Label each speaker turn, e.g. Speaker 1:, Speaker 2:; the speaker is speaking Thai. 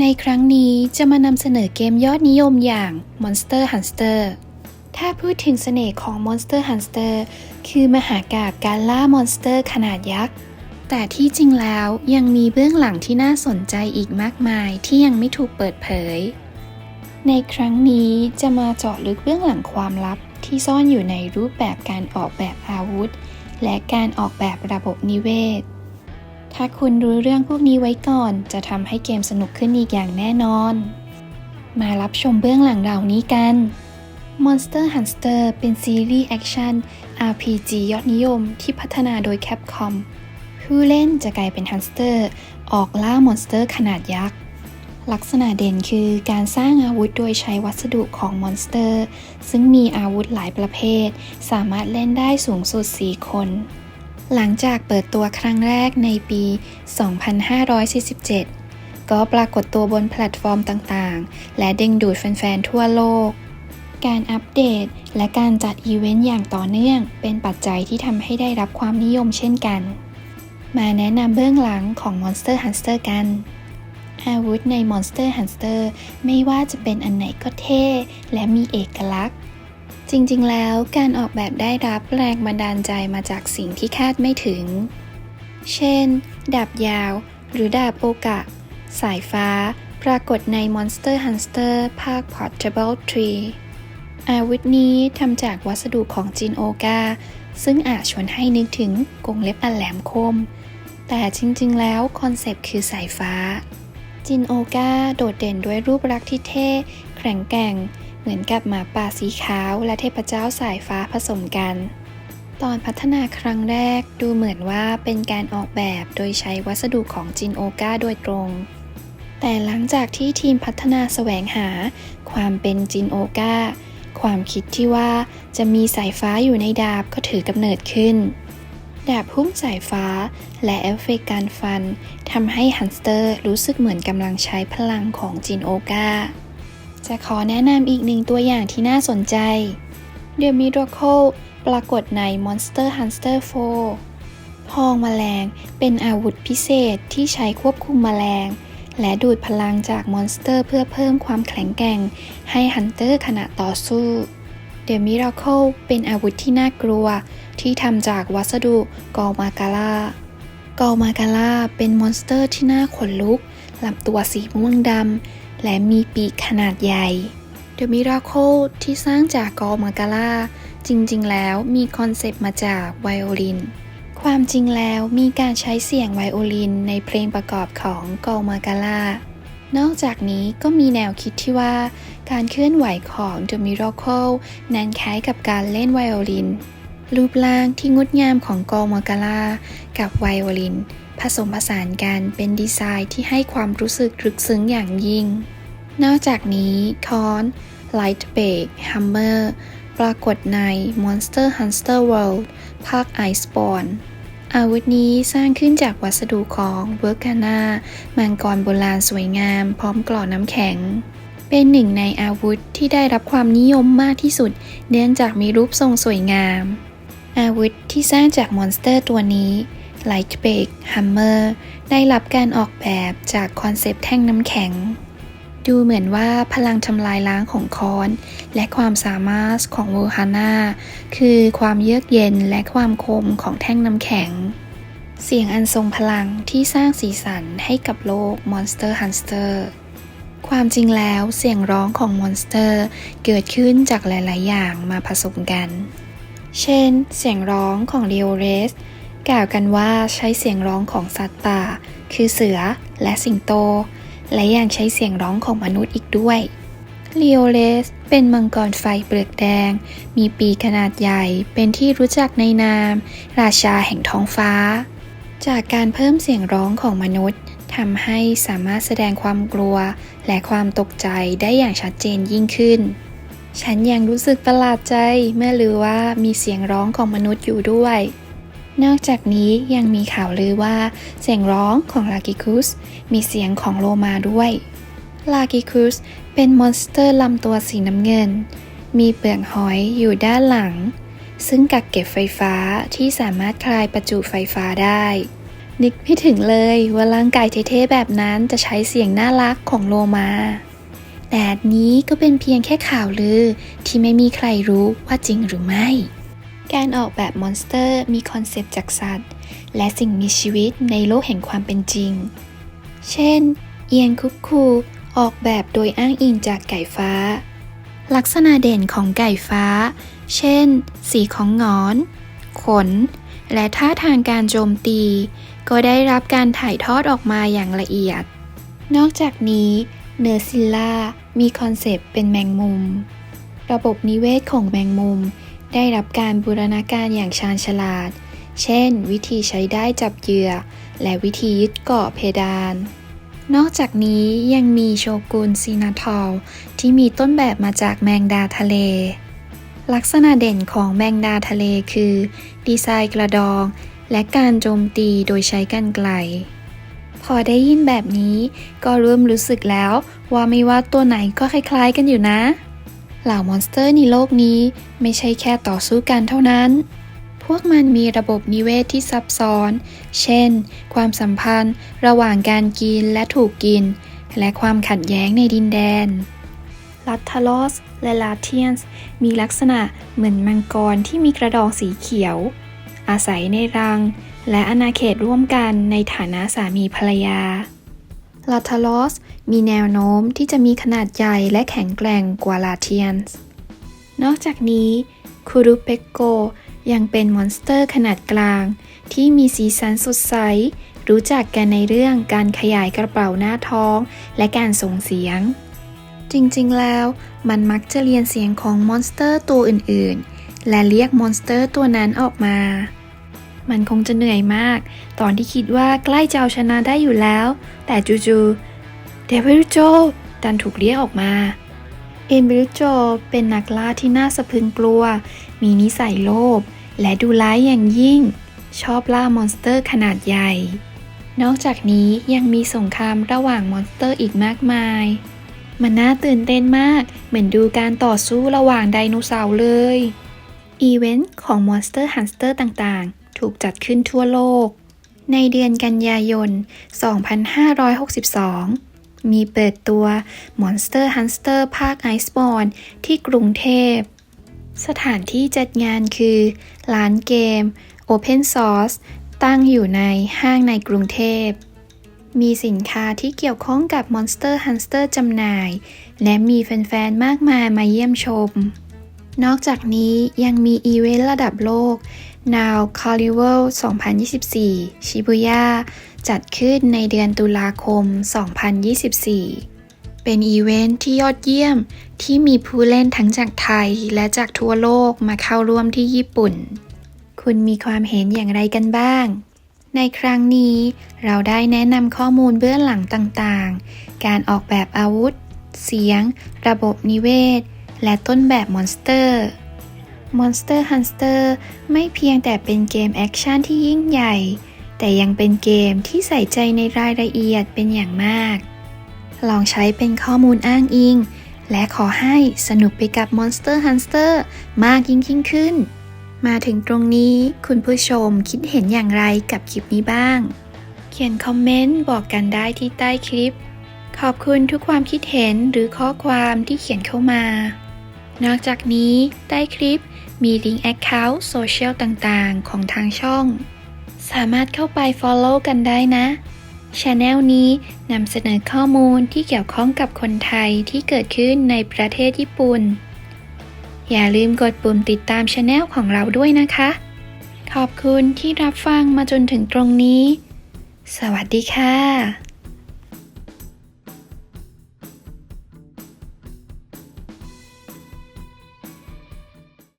Speaker 1: ในครั้งนี้จะมานำเสนอเกมยอดนิยมอย่าง Monster Hunter ถ้าพูดถึงเสน่ห์ของ Monster Hunter คือมหากาบการล่ามอนสเตอร์ขนาดยักษ์ แต่ที่จริงแล้วยังมีเบื้องหลังที่น่าสนใจอีกมากมายที่ยังไม่ถูกเปิดเผย ในครั้งนี้จะมาเจาะลึกเบื้องหลังความลับที่ซ่อนอยู่ในรูปแบบการออกแบบอาวุธ และการออกแบบระบบนิเวศ ถ้าคุณรู้เรื่องพวกนี้ไว้ก่อน จะทำให้เกมสนุกขึ้นอีกอย่างแน่นอน มารับชมเบื้องหลังเหล่านี้กัน Monster Hunter เป็นซีรีส์แอคชั่น RPG ยอดนิยมที่พัฒนาโดย Capcom ผู้เล่นจะกลายเป็นฮันสเตอร์ ออกล่ามอนสเตอร์ขนาดยักษ์ ลักษณะเด่นคือการสร้างอาวุธโดยใช้วัสดุของมอนสเตอร์ ซึ่งมีอาวุธหลายประเภท สามารถเล่นได้สูงสุด 4 คน หลังจากเปิดตัวครั้งแรกในปี 2547 ก็ปรากฏตัวบนแพลตฟอร์มต่างๆ และดึงดูดแฟนๆ ทั่วโลก การอัปเดตและการจัดอีเวนต์อย่างต่อเนื่อง เป็นปัจจัยที่ทำให้ได้รับความนิยมเช่นกัน มาแนะนำเบื้องหลังของ Monster Hunter กัน อาวุธใน Monster Hunter ไม่ว่าจะเป็นอันไหนก็เท่ และมีเอกลักษณ์ จริงๆ แล้วการออกแบบได้รับแรงบันดาลใจมาจากสิ่งที่คาดไม่ถึง เช่น ดาบยาว หรือดาบโอกะ สายฟ้า ปรากฏใน Monster Hunter ภาค Portable 3อาวุธนี้ทำจากวัสดุของจินโอกา ซึ่งอาจชวนให้นึกถึงกงเล็บอันแหลมคม แต่จริงๆ แล้วคอนเซปต์คือสายฟ้า จินโอกาโดดเด่นด้วยรูปลักษณ์ที่เท่ แข็งแกร่ง เหมือนกับหมาป่าสีขาวและเทพเจ้าสายฟ้าผสมกัน ตอนพัฒนาครั้งแรกดูเหมือนว่าเป็นการออกแบบโดยใช้วัสดุของจินโอกาโดยตรง แต่หลังจากที่ทีมพัฒนาแสวงหา ความเป็นจินโอกาความคิดที่ว่าจะมีสายฟ้าอยู่ในดาบก็ถือกำเนิดขึ้นดาบพุ่มสายฟ้าและเอฟเฟกต์การฟันทำให้ฮันสเตอร์รู้สึกเหมือนกำลังใช้พลังของจินโอกา จะขอแนะนำอีกหนึ่งตัวอย่างที่น่าสนใจ The Miracle ปรากฏใน Monster Hunter 4 พองแมลงเป็นอาวุธพิเศษที่ใช้ควบคุมแมลง และดูดพลังจากมอนสเตอร์เพื่อเพิ่มความแข็งแกร่ง ให้ฮันเตอร์ขณะต่อสู้ The Miracle เป็นอาวุธที่น่ากลัว ที่ทำจากวัสดุกอมากาลากอมากาลาเป็นมอนสเตอร์ที่น่าขนลุกลำตัวสีม่วงดำ และมีปีกขนาดใหญ่ The Miracle ที่สร้างจากกอมากาลาจริงๆ แล้วมีคอนเซปต์มาจากไวโอลิน ความจริงแล้วมีการใช้เสียงไวโอลินในเพลงประกอบของกอมากาลานอกจากนี้ก็มีแนวคิดที่ว่าการเคลื่อนไหวของ The Miracle นั้นคล้ายกับการเล่นไวโอลิน รูปร่างที่งดงามของกอมากาลากับไวโอลิน ผสมผสานกันเป็นดีไซน์ที่ให้ความรู้สึกลึกซึ้งอย่างยิ่ง นอกจากนี้คอน Light b a k Hammer ปรากฏใน Monster Hunter World ภาค Iceborne อาวุธนี้สร้างขึ้นจากวัสดุของเวอร์กานามังกรโบราณสวยงามพร้อมกล่อน้ำแข็ง เป็นหนึ่งในอาวุธที่ได้รับความนิยมมากที่สุด เนื่องจากมีรูปทรงสวยงาม อาวุธที่สร้างจากมอนสเตอร์ตัวนี้ Light b a k Hammer ได้รับการออกแบบจากคอนเซปต์แท่งน้ำแข็ง ดูเหมือนว่าพลังทำลายล้างของคอน และความสามารถของโวฮาน่าคือความเยือกเย็นและความคมของแท่งน้ำแข็ง เสียงอันทรงพลังที่สร้างสีสันให้กับโลก Monster Hunter ความจริงแล้วเสียงร้องของมอนสเตอร์เกิดขึ้นจากหลาย ๆ อย่างมาผสมกัน เช่น เสียงร้องของเลโอเรส กล่าวกันว่าใช้เสียงร้องของสัตว์ป่า คือเสือและสิงโต และยังใช้เสียงร้องของมนุษย์อีกด้วยลีโอเลสเป็นมังกรไฟเปลือกแดง มีปีกขนาดใหญ่ เป็นที่รู้จักในนาม ราชาแห่งท้องฟ้า จากการเพิ่มเสียงร้องของมนุษย์ทำให้สามารถแสดงความกลัว และความตกใจได้อย่างชัดเจนยิ่งขึ้น ฉันยังรู้สึกประหลาดใจเมื่อรู้ว่ามีเสียงร้องของมนุษย์อยู่ด้วย นอกจากนี้ยังมีข่าวลือว่าเสียงร้องของลากิคุสมีเสียงของโลมาด้วย ลากิคุสเป็นมอนสเตอร์ลำตัวสีน้ำเงิน มีเปลือกหอยอยู่ด้านหลัง ซึ่งกักเก็บไฟฟ้าที่สามารถคลายประจุไฟฟ้าได้ นึกไม่ถึงเลยว่าร่างกายเท่ๆแบบนั้นจะใช้เสียงน่ารักของโลมา แต่นี้ก็เป็นเพียงแค่ข่าวลือที่ไม่มีใครรู้ว่าจริงหรือไม่ การออกแบบมอนสเตอร์มีคอนเซปต์จากสัตว์ และสิ่งมีชีวิตในโลกแห่งความเป็นจริง เช่น เอียงคุกคูออกแบบโดยอ้างอิงจากไก่ฟ้า ลักษณะเด่นของไก่ฟ้า เช่น สีของงอน ขน และท่าทางการโจมตี ก็ได้รับการถ่ายทอดออกมาอย่างละเอียด นอกจากนี้เนอร์ซิลล่ามีคอนเซปต์เป็นแมงมุม ระบบนิเวศของแมงมุม ได้รับการบูรณาการอย่างชาญฉลาด เช่น วิธีใช้ได้จับเหยื่อ และวิธียึดเกาะเพดาน นอกจากนี้ยังมีโชกุนซีนาทอลที่มีต้นแบบมาจากแมงดาทะเล ลักษณะเด่นของแมงดาทะเลคือ ดีไซน์กระดอง และการโจมตีโดยใช้กรรไกลพอได้ยินแบบนี้ก็เริ่มรู้สึกแล้วว่าไม่ว่าตัวไหนก็คล้ายๆกันอยู่นะ เหล่ามอนสเตอร์ในโลกนี้ไม่ใช่แค่ต่อสู้กันเท่านั้น พวกมันมีระบบนิเวศที่ซับซ้อน เช่น ความสัมพันธ์ ระหว่างการกินและถูกกิน และความขัดแย้งในดินแดน ลัตทาลอสและลาเทียนส์มีลักษณะเหมือนมังกรที่มีกระดองสีเขียว อาศัยในรัง และอาณาเขตร่วมกันในฐานะสามีภรรยา ลาทาลอสมีแนวโน้มที่จะมีขนาดใหญ่และแข็งแกร่งกว่าลาเทียนส์นอกจากนี้คูรุเปกโกยังเป็นมอนสเตอร์ขนาดกลาง ที่มีสีสันสดใส รู้จักกันในเรื่องการขยายกระเป๋าหน้าท้องและการส่งเสียง จริงๆแล้วมันมักจะเรียนเสียงของมอนสเตอร์ตัวอื่นๆ และเรียกมอนสเตอร์ตัวนั้นออกมา มันคงจะเหนื่อยมาก ตอนที่คิดว่าใกล้จะเอาชนะได้อยู่แล้ว แต่จู่ๆเดวิลโจดันถูกเรียกออกมาเอมิลโจเป็นนักล่าที่น่าสะพรึงกลัว มีนิสัยโลภและดูร้ายอย่างยิ่ง ชอบล่ามอนสเตอร์ขนาดใหญ่ นอกจากนี้ยังมีสงครามระหว่างมอนสเตอร์อีกมากมาย มันน่าตื่นเต้นมาก เหมือนดูการต่อสู้ระหว่างไดโนเสาร์เลย อีเวนต์ของ Monster Hunter ต่างๆ ถูกจัดขึ้นทั่วโลก ในเดือนกันยายน 2562 มีเปิดตัว Monster Hunter ภาค Iceborne ที่กรุงเทพ สถานที่จัดงานคือ ร้านเกม Open Source ตั้งอยู่ในห้างในกรุงเทพ มีสินค้าที่เกี่ยวข้องกับ Monster Hunter จำหน่าย และมีแฟนๆ มากมายมาเยี่ยมชม นอกจากนี้ยังมีอีเวนต์ระดับโลก Now Carnival 2024 ชิบุย่าจัดขึ้นในเดือนตุลาคม 2024 เป็นอีเวนต์ที่ยอดเยี่ยมที่มีผู้เล่นทั้งจากไทยและจากทั่วโลกมาเข้าร่วมที่ญี่ปุ่น คุณมีความเห็นอย่างไรกันบ้าง ในครั้งนี้เราได้แนะนำข้อมูลเบื้องหลังต่างๆ การออกแบบอาวุธ เสียง ระบบนิเวศ และต้นแบบมอนสเตอร์ Monster Hunter ไม่เพียงแต่เป็นเกมแอคชั่นที่ยิ่งใหญ่ แต่ยังเป็นเกมที่ใส่ใจในรายละเอียดเป็นอย่างมาก ลองใช้เป็นข้อมูลอ้างอิง และขอให้สนุกไปกับ Monster Hunter มากยิ่งยิ่งขึ้น มาถึงตรงนี้คุณผู้ชมคิดเห็นอย่างไรกับคลิปนี้บ้าง เขียนคอมเมนต์บอกกันได้ที่ใต้คลิป ขอบคุณทุกความคิดเห็นหรือข้อความที่เขียนเข้ามา นอกจากนี้ใต้คลิปมีลิงก์ Account โซเชียลต่างๆ ของทางช่อง สามารถเข้าไป Follow กันได้นะช anel นี้นำเสนอข้อมูลที่เกี่ยวข้องกับคนไทยที่เกิดขึ้นในประเทศญี่ปุ่น อย่าลืมกดปุ่มติดตามช anel ของเราด้วยนะคะ ขอบคุณที่รับฟังมาจนถึงตรงนี้ สวัสดีค่ะ